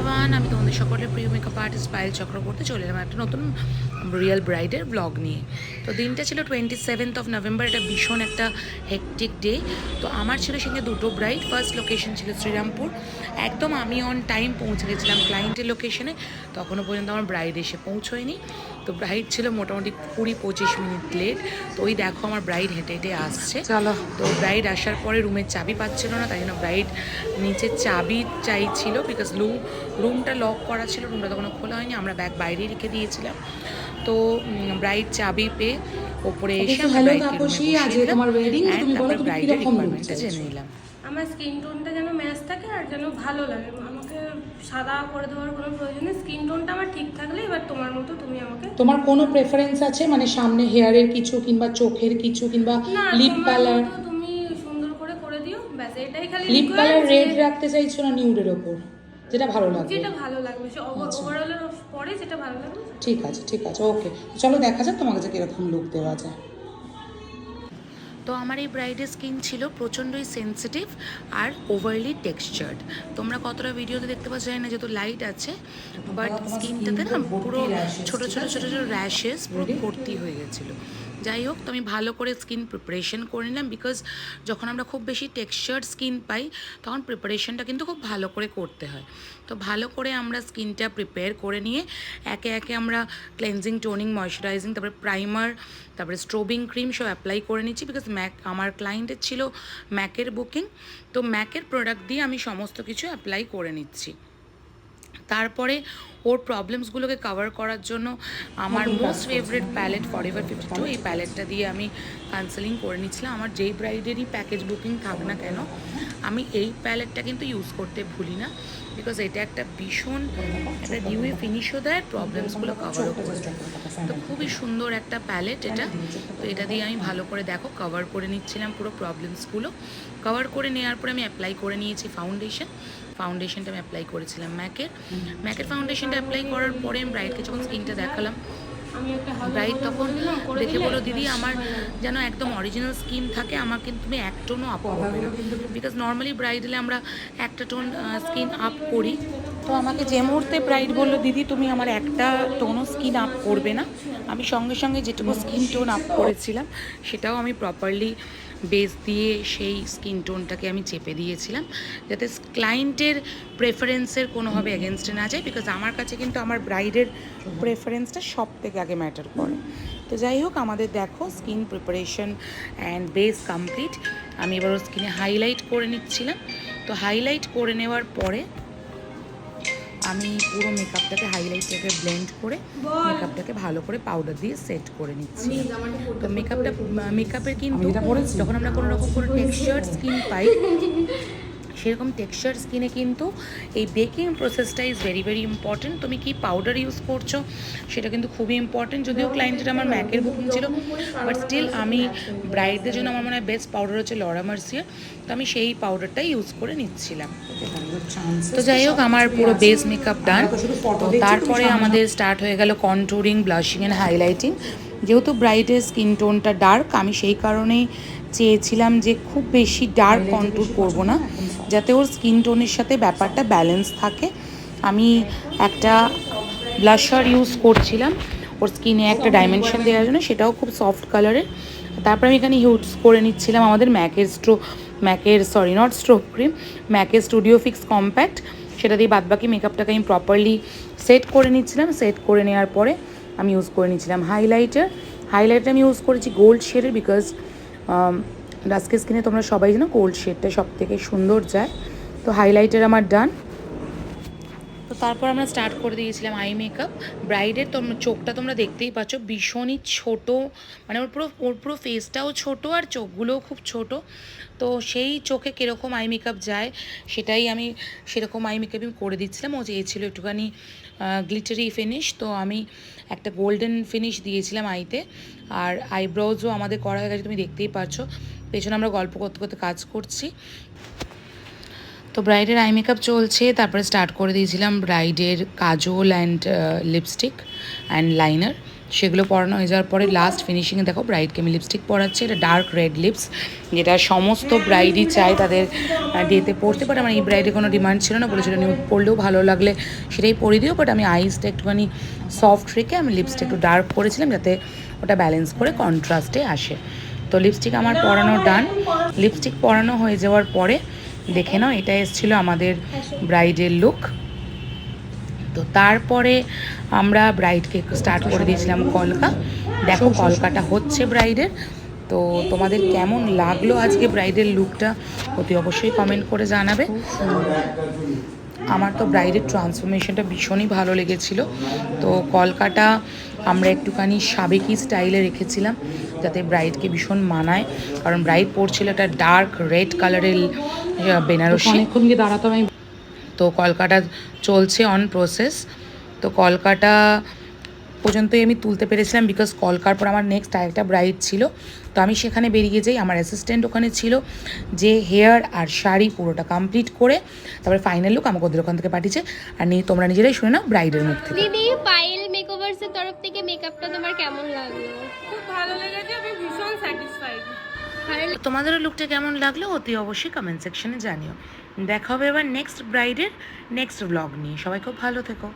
Everyone, আমি তোমাদের সকলের প্রিয় মেকআপ আর্টিস্ট পায়েল চক্রবর্তী। চলে এলাম একটা নতুন রিয়েল ব্রাইডের ব্লগ নিয়ে। তো দিনটা ছিল টোয়েন্টি সেভেন্থ অফ নভেম্বর এটা ভীষণ একটা হেকটিক ডে তো আমার ছিল সেখানে দুটো ব্রাইড ফার্স্ট লোকেশন ছিল শ্রীরামপুর। একদম আমি অন টাইম পৌঁছে গেছিলাম ক্লায়েন্টের লোকেশনে তখনও পর্যন্ত আমার ব্রাইড এসে পৌঁছোয়নি। তো ব্রাইড ছিল মোটামুটি কুড়ি পঁচিশ মিনিট লেট তো ওই দেখো আমার ব্রাইড হেঁটে হেঁটে আসছে। চলো। তো ব্রাইড আসার পরে রুমের চাবি পাচ্ছিল না তাই জন্য ব্রাইড নিচে চাবি চাইছিল বিকজ রুম রুমটা লক করা ছিল রুমটা তখনও খোলা হয়নি আমরা ব্যাগ বাইরে রেখে দিয়েছিলাম। তো ব্রাইড চাবি পেয়ে ওপরে এসে তারপরে ব্রাইডের রিকোয়ারমেন্টটা জেনে নিলাম। আমার স্কিন টোনটা যেন ম্যাচ থাকে আর যেন ভালো লাগে। সাদা করে দেওয়ার কোনো প্রয়োজন নেই। স্কিন টোনটা আমার ঠিক থাকলে এবার তোমার মতো তুমি আমাকে তোমার কোনো প্রেফারেন্স আছে? মানে সামনে হেয়ারের কিছু কিংবা চোখের কিছু কিংবা লিপ কালার তুমি সুন্দর করে করে দিও ব্যাস এটাই খালি লিপ কালার রেড রাখতে চাইছো না নিউডের ওপর? যেটা ভালো লাগবে। যেটা ভালো লাগবে সে আচ্ছা। ওভারঅলের পরে যেটা ভালো লাগবে। ঠিক আছে ঠিক আছে ওকে চলো দেখা যাক তোমাকে যে কীরকম লুক দেওয়া যায়। তো আমার এই ব্রাইডের স্কিন ছিল প্রচণ্ডই সেন্সিটিভ আর ওভারলি টেক্সচার্ড তোমরা কতটা ভিডিওতে দেখতে পাচ্ছ জানি না যেহেতু লাইট আছে বাট স্কিনটাতে না পুরো ছোটো ছোটো ছোটো ছোট ছোট ছোট র্যাশেস পুরো ভর্তি হয়ে গেছিল। যাই হোক, তো আমি ভালো করে স্কিন প্রিপারেশন করে নিলাম বিকজ যখন আমরা খুব বেশি টেক্সচার্ড স্কিন পাই, তখন প্রিপারেশনটা কিন্তু খুব ভালো করে করতে হয়। তো ভালো করে আমরা স্কিনটা প্রিপেয়ার করে নিয়ে একে একে আমরা ক্লেনজিং টোনিং ময়শ্চারাইজিং তারপরে প্রাইমার তারপরে স্ট্রোবিং ক্রিম সব অ্যাপ্লাই করে নিচ্ছি বিকজ ম্যাক আমার ক্লায়েন্টের ছিল ম্যাকের বুকিং তো ম্যাকের প্রোডাক্ট দিয়ে আমি সমস্ত কিছু অ্যাপ্লাই করে নিচ্ছি। তারপরে ওর প্রবলেমসগুলোকে কভার করার জন্য আমার most favourite palette for ever fifty two এই প্যালেটটা দিয়ে আমি কাউন্সেলিং করে নিচ্ছিলাম। আমার যেই ব্রাইডেরই প্যাকেজ বুকিং থাক না কেন আমি এই প্যালেটটা কিন্তু ইউজ করতে ভুলি না বিকজ এটা একটা ভীষণ একটা নিউয়ে ফিনিশও দেয় প্রবলেমসগুলো কভারও করে তো খুবই সুন্দর একটা প্যালেট এটা। তো এটা দিয়ে আমি ভালো করে দেখো কভার করে নিচ্ছিলাম পুরো প্রবলেমসগুলো কভার করে নেওয়ার পরে আমি অ্যাপ্লাই করে নিয়েছি ফাউন্ডেশন ফাউন্ডেশনটা আমি অ্যাপ্লাই করেছিলাম ম্যাকের ম্যাকের ফাউন্ডেশনটা অ্যাপ্লাই করার পরে আমি ব্রাইডকে যখন স্কিনটা দেখালাম ব্রাইড তখন দেখে বলো দিদি আমার যেন একদম অরিজিনাল স্কিন থাকে আমার কিন্তু তুমি এক টোনও আপ করবে না। বিকজ নর্মালি ব্রাইডালে আমরা একটা টোন স্কিন আপ করি। তো আমাকে যে মুহূর্তে ব্রাইড বলল দিদি তুমি আমার একটা টোনও স্কিন আপ করবে না। আমি সঙ্গে সঙ্গে যেটুকু স্কিন টোন আপ করেছিলাম সেটাও আমি প্রপারলি বেস দিয়ে সেই স্কিন টোনটাকে আমি চেপে দিয়েছিলাম, যাতে ক্লায়েন্টের প্রেফারেন্সের কোনোভাবে এগেনস্টে না যায় বিকজ আমার কাছে কিন্তু আমার ব্রাইডের প্রেফারেন্সটা সব থেকে আগে ম্যাটার করে। তো যাই হোক, আমাদের দেখো skin preparation and base complete আমি এবার স্কিনে হাইলাইট করে নিচ্ছিলাম। তো হাইলাইট করে নেওয়ার পরে আমি পুরো মেকআপটাকে হাইলাইটটাকে ব্লেন্ড করে মেকআপটাকে ভালো করে পাউডার দিয়ে সেট করে নিচ্ছি তো মেকআপটা মেকআপের কিন্তু? যখন আমরা কোনো রকম কোনো টেক্সচার স্কিন পাই সেরকম টেক্সচার স্কিনে কিন্তু এই বেকিং প্রসেসটা ইজ ভেরি ভেরি ইম্পর্টেন্ট তুমি কি পাউডার ইউজ করছ? সেটা কিন্তু খুবই ইম্পর্টেন্ট যদিও ক্লায়েন্টের আমার ম্যাকের বুকিং ছিল বাট স্টিল আমি ব্রাইডদের জন্য আমার মনে হয় বেস্ট পাউডার হচ্ছে লরা মার্সিয়ার তো আমি সেই পাউডারটাই ইউজ করে নিচ্ছিলাম। তো যাই হোক, আমার পুরো বেস মেকআপ ডান তো তারপরে আমাদের স্টার্ট হয়ে গেল কন্টুরিং ব্লাশিং অ্যান্ড হাইলাইটিং যেহেতু ব্রাইডের স্কিন টোনটা ডার্ক আমি সেই কারণেই চেয়েছিলাম যে খুব বেশি ডার্ক কন্ট্রোল করব না যাতে ওর স্কিন টোনের সাথে ব্যাপারটা ব্যালেন্স থাকে। আমি একটা ব্লাশার ইউজ করছিলাম ওর স্কিনে একটা ডাইমেনশন দেওয়ার জন্য সেটাও খুব সফট কালারের তারপরে আমি এখানে ইউজ করে নিচ্ছিলাম আমাদের ম্যাকের স্ট্রো ম্যাকের সরি নট স্ট্রোক ক্রিম ম্যাকের স্টুডিও ফিক্স কম্প্যাক্ট সেটা দিয়ে বাদবাকি মেকআপটাকে আমি প্রপারলি সেট করে নিচ্ছিলাম। সেট করে নেওয়ার পরে আমি ইউজ করে নিচ্ছিলাম হাইলাইটার হাইলাইটার আমি ইউজ করেছি গোল্ড শেডের বিকজ ডাস্কে স্কিনে তোমরা সবাই জানো কোল্ড শেডটা সব থেকে সুন্দর যায়। তো হাইলাইটার আমার ডান তারপর আমরা স্টার্ট করে দিয়েছিলাম আই মেকআপ ব্রাইডের তোমরা চোখটা তোমরা দেখতেই পাচ্ছ, ভীষণই ছোট মানে ওর পুরো ওর পুরো ফেসটাও ছোট আর চোখগুলোও খুব ছোট। তো সেই চোখে কীরকম আই মেকআপ যায়, সেটাই আমি সেরকম আই মেকআপই করে দিচ্ছিলাম। ও চেয়েছিল একটুখানি গ্লিটারি ফিনিশ তো আমি একটা গোল্ডেন ফিনিশ দিয়েছিলাম আইতে আর আইব্রোজও আমাদের করা হয়ে গেছে, তুমি দেখতেই পাচ্ছ। পেছনে আমরা গল্প করতে করতে কাজ করছি। তো ব্রাইডের আই মেকআপ চলছে, তারপরে স্টার্ট করে দিয়েছিলাম ব্রাইডের kajal and lipstick and liner সেগুলো পরানো হয়ে যাওয়ার পরে লাস্ট ফিনিশিংয়ে দেখো ব্রাইডকে আমি লিপস্টিক পরাচ্ছি, এটা ডার্ক রেড লিপস যেটা সমস্ত ব্রাইডই চায় তাদের ডেতে পড়তে বাট আমার এই ব্রাইডে কোনো ডিমান্ড ছিল না, বলেছিল নিউড পরলেও ভালো লাগলে সেটাই পরে দিও। বাট আমি আইসটা একটুখানি সফট রেখে আমি লিপস্টিক একটু ডার্ক করেছিলাম, যাতে ওটা ব্যালেন্স করে কন্ট্রাস্টে আসে। তো লিপস্টিক আমার পরানো ডান লিপস্টিক পরানো হয়ে যাওয়ার পরে দেখে নাও, এটা এসেছিল আমাদের ব্রাইডের লুক। তো তারপরে আমরা ব্রাইডকে স্টার্ট করে দিয়েছিলাম কলকা। দেখো কলকাটা হচ্ছে ব্রাইডের। তো তোমাদের কেমন লাগল আজকে ব্রাইডের লুকটা? অতি অবশ্যই কমেন্ট করে জানাবে। আমার তো ব্রাইডের ট্রান্সফরমেশনটা ভীষণই ভালো লেগেছিল। তো কলকাটা আমরা একটুখানি সাবেকি স্টাইলে রেখেছিলাম যাতে ব্রাইডকে ভীষণ মানায়। কারণ ব্রাইড পরছিল একটা ডার্ক রেড কালারের বেনারসি। অনেকক্ষণ গিয়ে দাঁড়াতাম আমি। তো কলকাটা চলছে অন প্রসেস তো কলকাটা পর্যন্তই আমি তুলতে পেরেছিলাম বিকজ কলকার পর আমার নেক্সট আরেকটা ব্রাইড ছিল। তো আমি সেখানে বেরিয়ে যাই আমার অ্যাসিস্ট্যান্ট ওখানে ছিল যে হেয়ার আর শাড়ি পুরোটা কমপ্লিট করে তারপরে ফাইনাল লুক আমাকে ওদের ওখান থেকে পাঠিয়েছে। আর নিয়ে তোমরা নিজেরাই শুনে নাও ব্রাইডের মুখ থেকে। দিদি পায়েল মেকওভার্স এর তরফ থেকে মেকআপটা তোমার কেমন লাগল? খুব ভালো লেগেছে আমি ভীষণ স্যাটিসফাইড ভালো তোমাদেরও লুকটা কেমন লাগল অতি অবশ্যই কমেন্ট সেকশনে জানিও। দেখা হবে এবার নেক্সট ব্রাইডের নেক্সট ব্লগ নিয়ে। সবাই খুব ভালো থেকো।